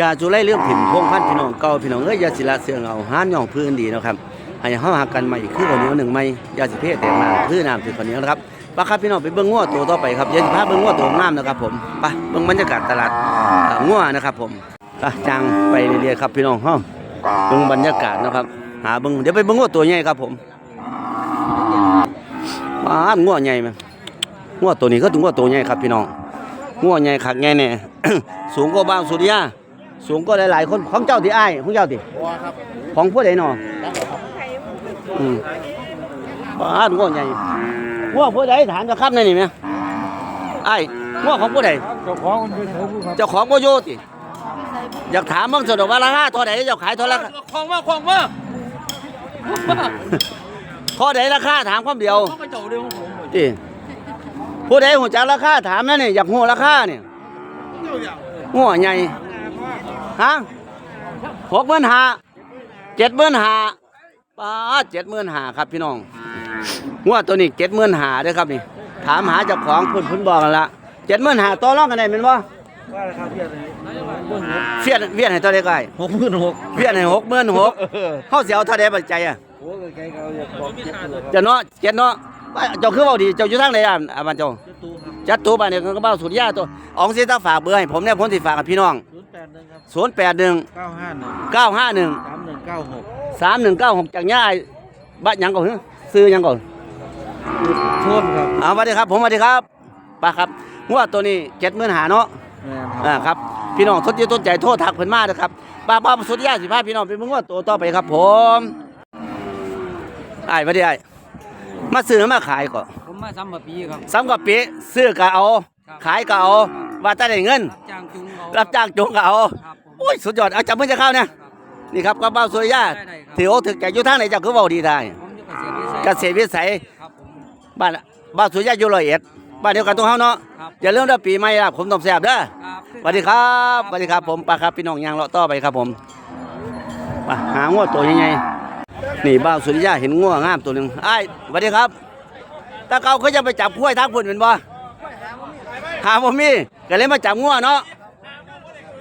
ยาจุไลเรื่องถิ่มพงพันพี่น้องเก่าพี่น้องเอ้ยอยาศิลาเสืองเอาห้านย่องพื้นดีนะครับให้เฮาหักกันใหม่คือข้าวเหนียวหนึ่งไม้ยาสิเพศแต่มาคือน้ำคือข้าวเหนียวนะครับปะครับพี่น้องไปเบิ่งงัวตัวต่อไปครับอยาสิพาเบิ่งงัวตัวงามนะครับผมไปเบิ่งบรรยากาศตลาดงัวนะครับผมไปจางไปเรื่อยๆครับพี่น้องเฮาเบิ่งบรรยากาศนะครับ หาเบิ่งเดี๋ยวไปเบิ่งงัวตัวใหญ่ครับผมว้างัวใหญ่มั้ยงัวตัวนี้ก็ถึงงัวตัวใหญ่ครับพี่น้องงัวใหญ่คักใหญ่แน่สูงกว่าบางสุริยา สูงก็หลายๆ คนของเจ้าที่อ้ายของเจ้าที่ของผู้ใดหนออืมบ้านง้อใหญ่ง้อผู้ใดถามจะครับนั่นนี่ไหมอ้ายง้อของผู้ใดเจ้าของมันเป็นเสือผู้ครับเจ้าของบ่อยู่ติอยากถามบ้างสะดอกว่าราคาเท่าใดเจ้าขายเท่าไหร่ของมาของมาเท่าใดราคาถามความเดียวเขาไปเจ้าเดียวของผมติผู้ใดหูจักราคาถามนั่นนี่อยากฮู้ราคาเนี่ยง้อใหญ่ ฮะหกหมื่นห้าเจ็ดหมื่นห้าป้าเจ็ดหมื่นห้าครับพี่น้องงวดตัวนี้เจ็ดหมื่นห้าเด้อครับนี่ ถามหาเจ้าของเพุ่นเพุ่นบอกกันละเจ็ดหมื่นห้าต่อรองกันได้เป็นบ่ว่าราคาเพียงเลยเฟียดเฟียดให้เท่าใดก็ได้หกหมื่นหกเฟียดให้หกหมื่นหกเฮาสิเอาเท่าใดปัจจัยอะโอ้ยไกลเขาอยากบอกเจ็ดเลยเจ้าเนาะเจ็ดเนาะว่าเจ้าคือเว้าดีเจ้าอยู่ทางใดอะอะบ้านเจ้าเจ็ดตู้ครับจัดตัวบ้านเนี่ยก็เบ้าสุดยาตัวอองสิถ้าฝากเบอร์ให้ผมเนี่ยผมสิฝากกับพี่น้อง ศูนย์แปดหนึ่งครับ081เก้าห้าหนึ่ง951สามหนึ่งเก้าหก3196จากย่าบ้านหยังก่อนซื้อหยังก่อนโทษครับเอาสวัสดีครับ ผมสวัสดีครับป้าครับงวดตัวนี้เจ็ดหมื่นหาเนาะแม่นอ่าครับพี่น้องทดเยต้นใจโทษทักเพิ่นมาเด้อครับป้าป้าสุดยอดสิพาพี่น้องไปเบิ่งงวดตัวต่อไปครับ ผมอ้ายสวัสดีอ้ายมาซื้อมาขายก่อนผมมาซ้ำมาปีครับซ้ำกับปีซื้อก็เอาครับขายก็เอาว่าจะได้เงินจ้างจุงเอา รับจ้างจงก็เอาครับผมโอ้ยสุดยอดเอาจับมือจะเข้าเนี่ยนี่ครับกระเป๋าสุริยะได้ได้ครับถือโอกถือใจอยู่ทางไหนเจ้าคือเว้าดีได้ผมอยู่เกษตรวิสัยเกษตรวิสัยครับผมบ้านบ้านสุริยะอยู่ร้อยเอ็ดบ้านเดียวกันตรงเฮาเนาะครับอย่าลืมเด้อปีใหม่ครับผมต้องแซ่บเด้อครับสวัสดีครับสวัสดีครับผมปลาครับพี่น้องยางเลาะต่อไปครับผมมาหางัวตัวใหญ่ๆนี่บ้านสุริยะเห็นงัวงามตัวหนึงอ้ายสวัสดีครับตาเก่าเขาจะไปจับกล้วยทางพุ่นเป็นบ่หาบ่มีก็เลยมาจับงัวเนาะ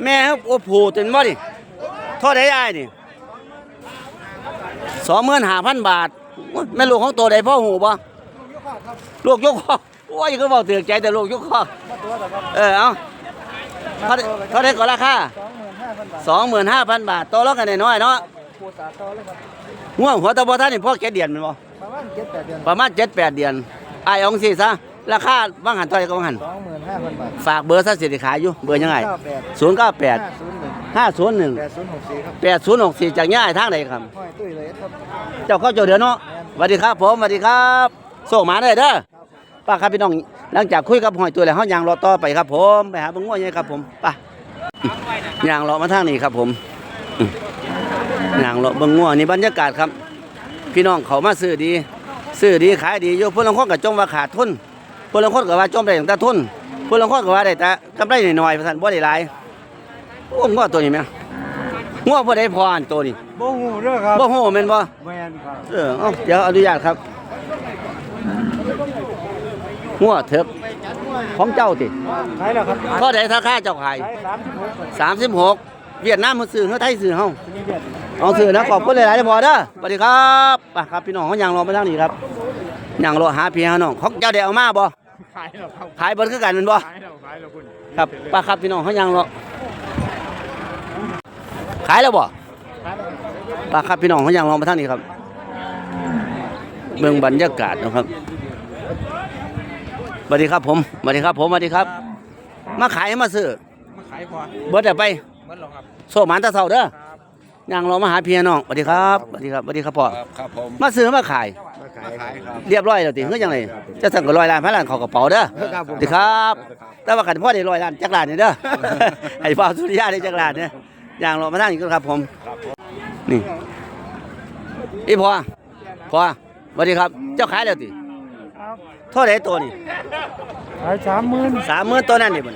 แม่โอ้ผูตัวนี้บ่ดิเท่าใดอ้ายนี่25,000บาทโอ้ยแม่ลูกของตัวใดพ่อหูบ่ลูกยกคอโอ้ยคือเว้าเตือนใจแต่ลูกยกคอเออเอาเท่าใดเท่าใดก็ราคาสองหมื่นห้าพันบาท25,000บาทต่อรองกันน้อยๆเนาะโคตรต่อเลยครับง่วงหัวตะบ่ท่านนี่พ่อเจ็ดเดือนแม่นบ่ประมาณเจ็ดแปดเดือนประมาณ7-8เดือนอ้ายเอาจังซี่ซะ ราคาว่างหันเท่าไหร่ก็ว่างหันสองหมื่นห้าพันบาทฝากเบอร์ซะสิได้ขายอยู่เบอร์ยังไงเก้าแปด098ห้าศูนย์หนึ่ง501แปดศูนย์หกสี่ครับ8064จากย่ายทางใดครับ ห้อยตุ้ยเลยครับ เจ้าเข้าเจ้าเดือนเนาะสวัสดีครับผมสวัสดีครับโส่งหมาได้เด้อป้าครับพี่น้องหลังจากคุยกับหอยตัวแล้วเฮายางรอต่อไปครับผมไปหาเบิ่งงัวใหญ่ครับผมไปยางรอมาทางนี้ครับผมอืมยางรอเบิ่งงัวนี่บรรยากาศครับ พี่น้องเขามาซื้อดี ซื้อดีขายดีอยู่ผู้ลางคนก็จมว่าขาดทุน ผู้ลางคนก็ว่าจมได้ตั้งแต่ทุนผู้ลางคนก็ว่าได้แต่กำไรน้อยๆว่าซั่นบ่ได้หลายโอ้งัวตัวนี้แม่งงัวบ่ได้พออันตัวนี้โบงูเด้อครับบ่ฮู้แม่นบ่แมนครับเออเอาเดี๋ยวอนุญาตครับหัวเถิบของเจ้าติขายแล้วครับเท่าใดราคาเจ้าขายขายสามสิบหก36เวียดนามมันซื้อเฮาไทยซื้อเฮานี่เดือนเอาซื้อนะขอบคุณหลายๆเด้อพอเด้อสวัสดีครับไปครับพี่น้องเฮายังรอมาทางนี้ครับยังรอหาพี่หาน้องของเจ้าได้เอามาบ่ ขายแล้วครับขายเบิดคือกันแม่นบ่ขายแล้วขายแล้วคุณครับไปครับพี่น้องเฮายังรอขายแล้วบ่ขายแล้วไปครับพี่น้องเฮายังรอมาทางนี้ครับเบิ่งบรรยากาศนะครับสวัสดีครับผมสวัสดีครับผมสวัสดีครับ มาขายให้มาซื้อมาขายพอเบิดแต่ไปเมื่อหรอครับโซหมานตาเสาเด้อย่างเรามาหาพี่น้องสวัสดีครับสวัสดีครับสวัสดีครับพ่อครับผมมาซื้อมาขายมา ขายขายครับ เรียบร้อยแล้วติคือจังไดจะสั่งก็ร้อยล้านพันล้านเข้ากระเป๋าเด้อครับผมสวัสดีครับ แต่ว่ากันพ่อได้ร้อยล้านจักล้านนี่เด้อ ให้พ่อสุริยะได้จักล้านเนี่ยย่างเรามาทางนี้ก็ครับผม นี่อีพ่อพ่อสวัสดีครับ เจ้าขายแล้วติครับเท่าไหร่ตัวนี่ขายสามหมื่น30,000ตัวนั้นนี่บ่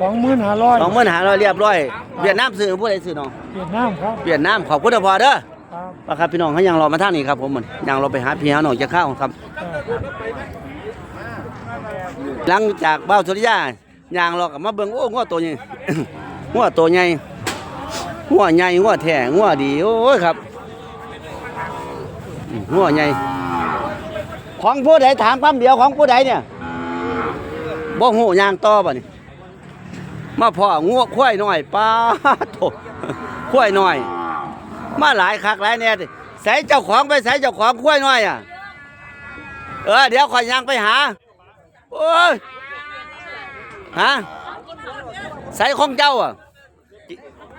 สองหมื่นห้าร้อย20,000หาร้อยเรียบร้อยเวียดนามซื้อผู้ใดซื้อน้องเวียดนามครับเวียดนามขอบคุณเด้อพ่อเด้อครับ ว่าครับพี่น้องเขายังรอมาท่างนี้ครับผมมันยังรอไปหาพี่หาน้องจะเข้าครับ หลังจากเบ้าสุริยาย่างรอกับมาเบิ่งโอ้งัวตัวใหญ่งัวตัวใหญ่หัวใหญ่หัวแท้หัวดีโอ้ยครับอืมหัวใหญ่ของผู้ใดถามคำเดียวของผู้ใดเนี่ยบ่หูยางต่อบ่นี่มาพ่องัวควายหน้อยป้าโถควายหน้อย มาหลายคักหลายแน่ติใส่เจ้าของไปใส่เจ้าของควายน้อยอะ เออเดี๋ยวข่อยยังไปหา โอ้ยฮะใส่ของเจ้าอะ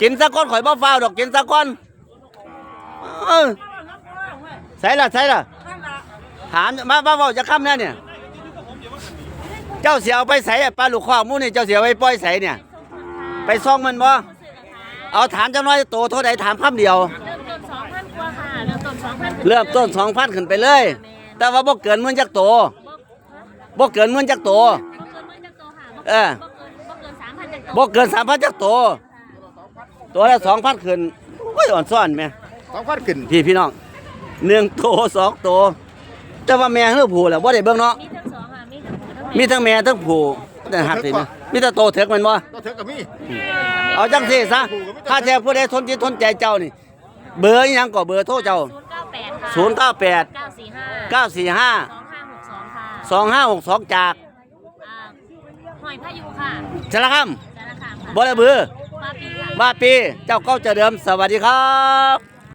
กินสักก้อนข่อยบ่ฟ้าวดอกกินสักก้อนเออใส่ละใส่ละถามมาบ้าเว้าจะค้ำแน่เนี่ย เจ้าเสียเอาไปใส่ปลาลูกข้อมูนี่เจ้าเสียไปปล่อยใส่เนี่ย ไปซ่องมันบ่เอาถามจังน้อยโตเท่าใดถามคำเดียว เริ่มต้นสองพันขึ้นไปเลย แต่ว่าบ่เกินหมื่นจักโตบ่เกินหมื่นจักโต บ่เกินหมื่นจักโตค่ะเออบ่เกินบ่เกินสามพันจักโตบ่เกินสามพันจักโต ตัวละสองพันขึ้นโอ้ยอ่อนซ่อนแม่สองพันขึ้นพี่พี่น้องหนึ่งโตสองโต แต่ว่าแม่เฮือผู้แหละบ่ได้เบิ่งเนาะมีทั้งสองค่ะ มีทั้งหมดทั้งมีทั้งแม่ทั้งผู้แต่หักสินะมีแต่โตเถิกแมันบ่ ก็เถอะกับมี่เอาจังซี่ซะถ้าแท้ผู้ใดทนจิตทนใจเจ้านี่ เบอร์อีหยังก็เบอร์โทรเจ้า ศูน ย์เก้าแปดค่ะ098เก้าสี่ห้า945สองห้าหกสอง2562ค่ะจากอ่าหอยพายุค่ะสารคามสารคามค่ะบ่ได้เบอร์มาปีค่ะ ว่าปีเจ้าเก้าเจะเดิมสวัสดีครับ